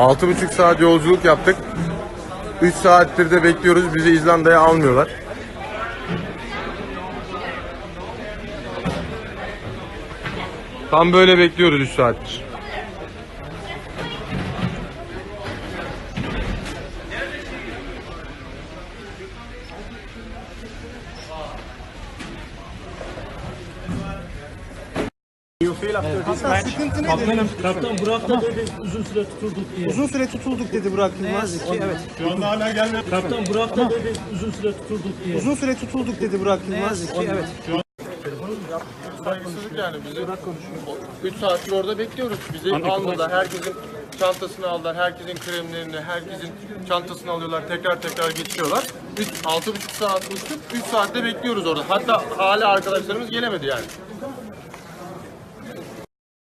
6,5 saat yolculuk yaptık. 3 saattir de bekliyoruz. Bizi İzlanda'ya almıyorlar. Tam böyle bekliyoruz 3 saattir. Hatta sıkıntı nedir? Kaptan Burak'la dedi uzun süre tutulduk diye. Uzun süre tutulduk dedi Burak Yılmaz. Evet. Kaptan Burak'la dedi uzun süre tutulduk diye. Uzun süre tutulduk dedi Burak Yılmaz. Evet. Saygısızlık yani bizi 3 saattir orada bekliyoruz. Bizi almadılar. Herkesin çantasını aldılar. Herkesin kremlerini, herkesin çantasını alıyorlar. Tekrar tekrar geçiyorlar. 3 6,5 saat uçtuk. 3 saatte bekliyoruz orada. Hatta hala arkadaşlarımız gelemedi yani.